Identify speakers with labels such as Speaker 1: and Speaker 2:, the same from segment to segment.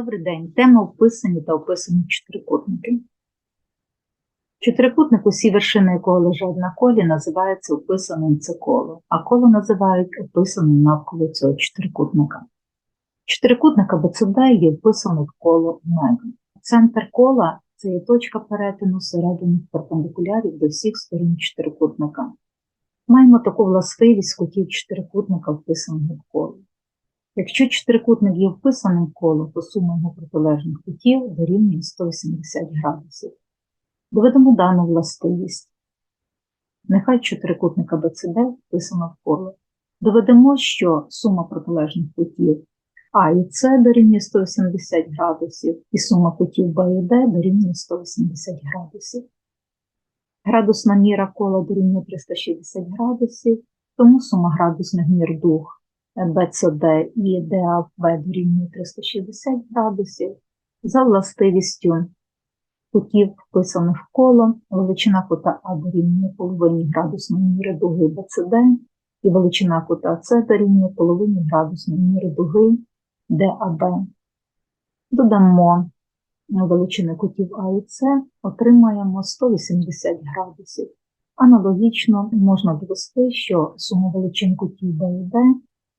Speaker 1: Добрий день. Тема описані та описані чотирикутники. Чотирикутник, усі вершини якого лежать на колі, називається описаним це коло, а коло називають описаним навколо цього чотирикутника. Чотирикутник АБЦД є вписаний в коло омега. Центр кола це є точка перетину середини перпендикулярів до всіх сторін чотирикутника. Маємо таку властивість кутів чотирикутника, вписаного в коло. Якщо чотирикутник є вписаним в коло, то сума його протилежних кутів дорівнює 180 градусів. Доведемо дану властивість. Нехай чотирикутник АБЦД вписано в коло. Доведемо, що сума протилежних кутів А і С дорівнює 180 градусів, і сума кутів Б і Д дорівнює 180 градусів. Градусна міра кола дорівнює 360 градусів, тому сума градусних мір дух БЦД і ДАВ дорівнює 360 градусів. За властивістю кутів вписаних в коло, величина кута А дорівнює половині градусної міри дуги БЦД, і величина кута С дорівнює половині градусної міри дуги ДАБ. Додамо величини кутів А і С, отримаємо 180 градусів. Аналогічно можна довести, що сума величин кутів Б і Д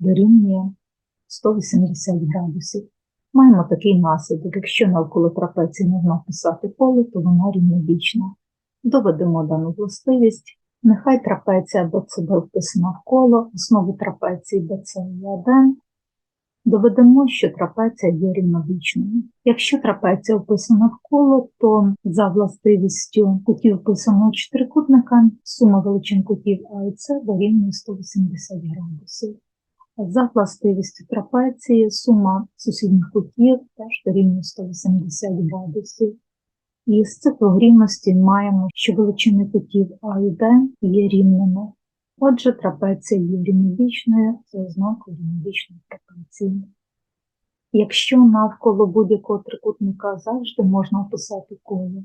Speaker 1: дорівнює 180 градусів. Маємо такий наслідок, якщо навколо трапеції можна писати поле, то вона рівнобічна. Доведемо дану властивість. Нехай трапеція BCD вписана в коло, основу трапеції BC і AD. Доведемо, що трапеція є рівнобічною. Якщо трапеція вписана в коло, то за властивістю кутів вписаного чотирикутника сума величин кутів А і С дорівнює 180 градусів. За властивістю трапеції сума сусідніх кутів теж дорівнює 180 градусів. І з циклогрівності маємо, що величини кутів А і Д є рівними. Отже, трапеція є рівнобічною за ознакою рівнобічної трапеції. Якщо навколо будь-якого трикутника завжди можна описати коло,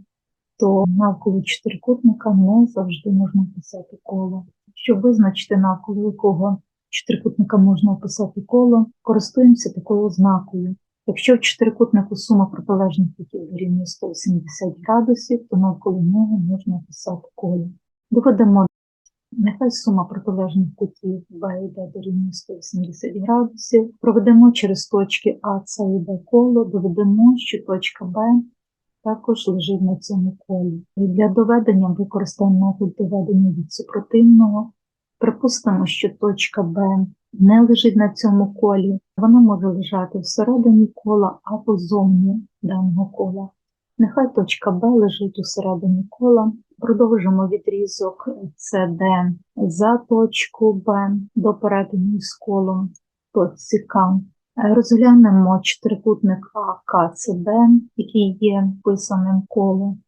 Speaker 1: то навколо чотирикутника не завжди можна описати коло. Щоб визначити навколо якого чотирикутника можна описати коло, користуємося такою ознакою. Якщо в чотирикутнику сума протилежних кутів дорівнює 180 градусів, то навколо нього можна описати коло. Доведемо, нехай сума протилежних кутів Б Д дорівнює 180 градусів. Проведемо через точки А, С і Д коло, доведемо, що точка Б також лежить на цьому колі. І для доведення використаємо метод доведення від супротивного. Припустимо, що точка Б не лежить на цьому колі, вона може лежати всередині кола або зовні даного кола. Нехай точка Б лежить у середині кола. Продовжимо відрізок CD за точку Б до перетину з колом точці К. Розглянемо чотирикутник АКЦБ, який є вписаним колом.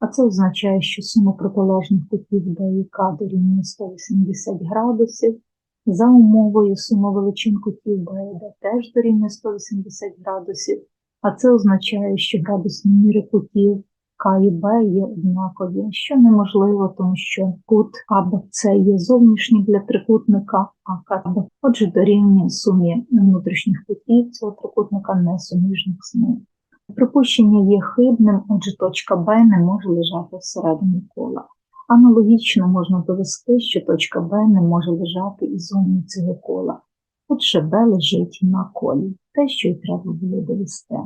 Speaker 1: А це означає, що сума протилежних кутів Б і К дорівнює 180 градусів. За умовою сума величин кутів Б і Д теж дорівнює 180 градусів. А це означає, що градусні міри кутів К і Б є однакові, що неможливо, тому що кут АБЦ є зовнішній для трикутника, а КБ. Отже, дорівнює сумі внутрішніх кутів цього трикутника несуміжних з ним. Припущення є хибним, отже, точка Б не може лежати всередині кола. Аналогічно можна довести, що точка Б не може лежати і зоні цього кола. Отже, Б лежить на колі, те, що й треба було довести.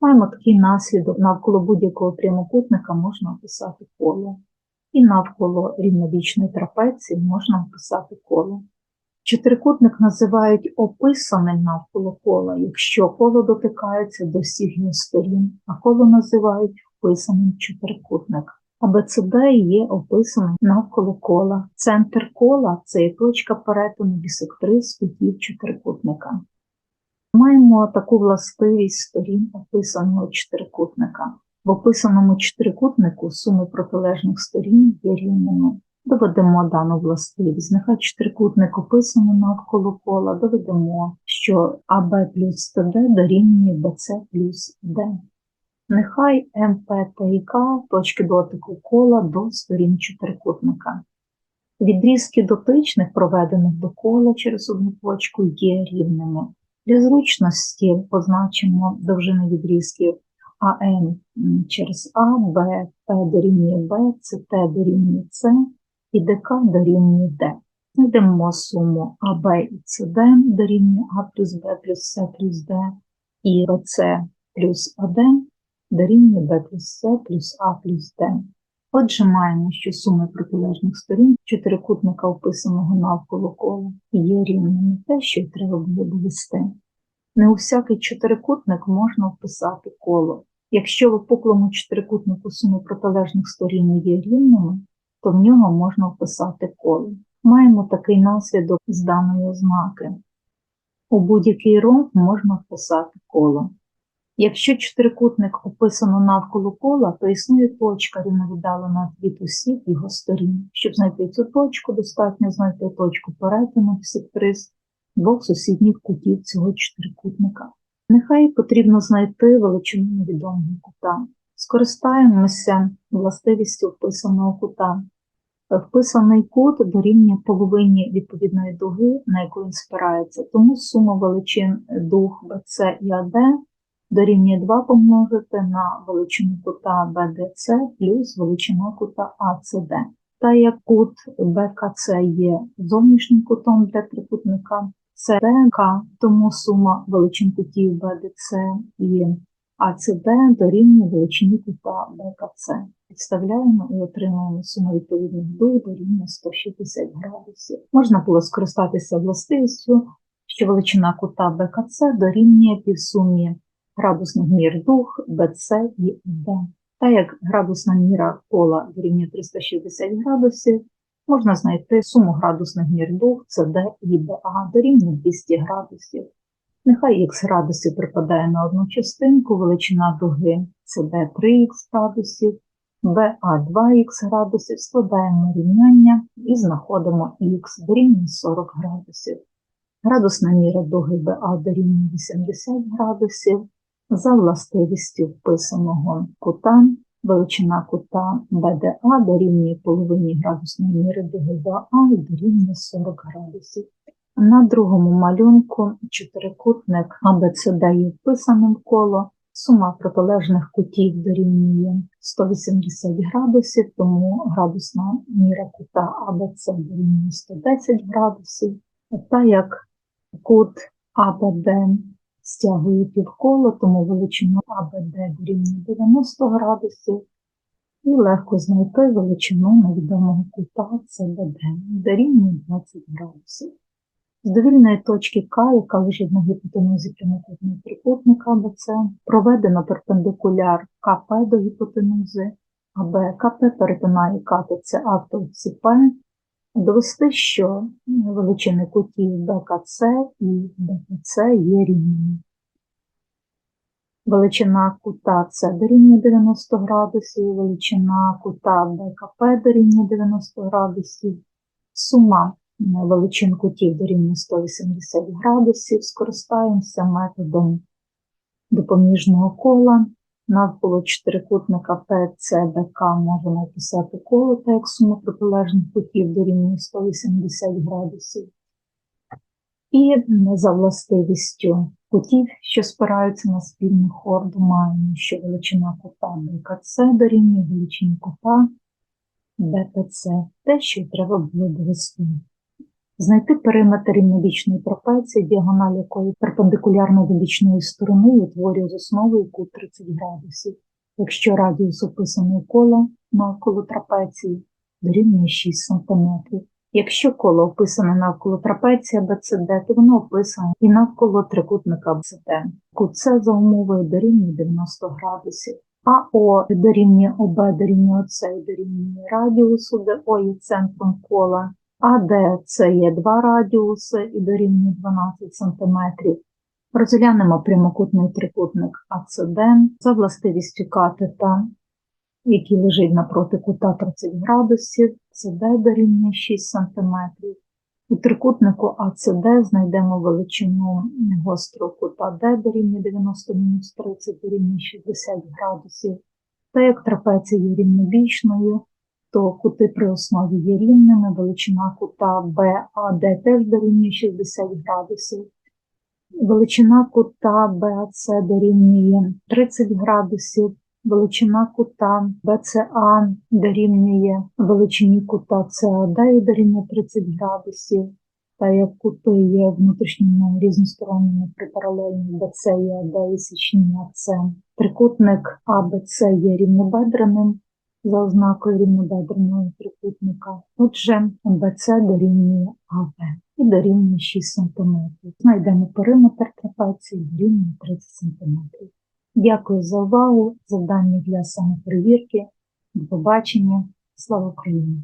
Speaker 1: Маємо такий наслідок, навколо будь-якого прямокутника можна описати коло, і навколо рівнобічної трапеції можна описати коло. Чотирикутник називають описаним навколо кола, якщо коло дотикається до його сторін, а коло називають вписаним чотирикутник. АБЦД є описаним навколо кола. Центр кола це є точка перетину бісектриз кутів чотирикутника. Маємо таку властивість сторін описаного чотирикутника. В описаному чотирикутнику суми протилежних сторін є рівними. Доведемо дану властивість. Нехай чотирикутник описано навколо кола, доведемо, що АБ плюс ТД дорівнює БЦ плюс Д. Нехай МП та і К точки дотику кола до сторін чотирикутника. Відрізки дотичних, проведених до кола через одну точку, є рівними. Для зручності позначимо довжини відрізків АН через А, Б, П дорівнює Б, ЦТ дорівнює С і ДК дорівнює Д. Знайдемо суму АБ і СД дорівнює А плюс Б плюс С плюс Д і БЦ плюс АД дорівнює Б плюс С плюс А плюс Д. Отже, маємо, що суми протилежних сторін чотирикутника, описаного навколо кола, є рівними те, що й треба було довести. Не у всякий чотирикутник можна вписати коло. Якщо в опуклому чотирикутнику суми протилежних сторін є рівними, то в нього можна вписати коло. Маємо такий наслідок з даної ознаки. У будь-який ромб можна вписати коло. Якщо чотирикутник описано навколо кола, то існує точка рівновіддалена від усіх його сторін. Щоб знайти цю точку, достатньо знайти точку перетину бісектрис двох сусідніх кутів цього чотирикутника. Нехай потрібно знайти величину невідомого кута. Скористаємося властивістю вписаного кута. Вписаний кут дорівнює половині відповідної дуги, на яку він спирається, тому сума величин дуг BC і AD дорівнює 2 помножити на величину кута BDC плюс величина кута ACD. Та як кут BKC є зовнішнім кутом для трикутника CDK, тому сума величин кутів BDC і ACD дорівнює величині кута BKC. Підставляємо і отримуємо суму відповідних дуг дорівнює 160 градусів. Можна було скористатися властивістю, що величина кута BKC дорівнює півсумі градусних мір дуг BC і D. Та як градусна міра кола дорівнює 360 градусів, можна знайти суму градусних мір дуг CD і BA дорівнює 200 градусів. Нехай х градусів припадає на одну частинку, величина дуги CD 3х градусів, BA 2х градусів, складаємо рівняння і знаходимо х дорівнює 40 градусів. Градусна міра дуги BA дорівнює 80 градусів. За властивістю вписаного кута, величина кута BDA дорівнює половині градусної міри дуги BA і дорівнює 40 градусів. На другому малюнку чотирикутник ABCD є вписаним коло. Сума протилежних кутів дорівнює 180 градусів, тому градусна міра кута ABC дорівнює 110 градусів. Та як кут ABD стягує півколо, тому величину АБД дорівнює 90 градусів, і легко знайти величину невідомого кута СБД, дорівнює 20 градусів. З довільної точки К, яка лежить на гіпотенузі прямокутного трикутника АБЦ, проведено перпендикуляр КП до гіпотенузи, АБ КП перетинає катець автовці П, довести, що величини кутів БКЦ і БКЦ є рівними. Величина кута С дорівнює 90 градусів, величина кута БКП дорівнює 90 градусів, сума величин кутів дорівнює 180 градусів, скористаємося методом допоміжного кола. Навколо чотирикутника ПЦБК можемо описати коло, та як сума протилежних кутів дорівнює 180 градусів. І за властивістю кутів, що спираються на спільну хорду, маємо, що величина кута БКЦ дорівнює величині кута БПЦ, те, що й треба було довести. Знайти периметр рівнобічної трапеції, діагональ якої перпендикулярно до бічної сторони утворює з основою кут 30 градусів. Якщо радіус описаного кола навколо трапеції дорівнює 6 см. Якщо коло описане навколо трапеції BCD, то воно описане і навколо трикутника BCD. Кут С за умовою дорівнює 90 градусів. АО дорівнює ОБ дорівнює і дорівнює радіусу, де О є центром кола. АД це є два радіуси і дорівнює 12 см. Розглянемо прямокутний трикутник АЦД за властивістю катета, який лежить напроти кута 30 градусів, ЦД дорівнює 6 см. У трикутнику АЦД знайдемо величину гострого кута Д дорівнює 90-30 дорівнює 60 градусів. Та як трапеція є рівнобічною, то кути при основі є рівними, величина кута BAD теж дорівнює 60 градусів. Величина кута БАЦ дорівнює 30 градусів. Величина кута БЦА дорівнює величині кута САД і дорівнює 30 градусів. Та як кути є внутрішніми різносторонніми при паралельні БЦ і АД і січні АЦ. Трикутник АБЦ є рівнобедреним за ознакою рівнобедреного трикутника. Отже, МБЦ дорівнює АВ і дорівнює 6 см. Знайдемо периметр трапеції дорівнює 30 см. Дякую за увагу. Завдання для самопровірки. До побачення. Слава Україні!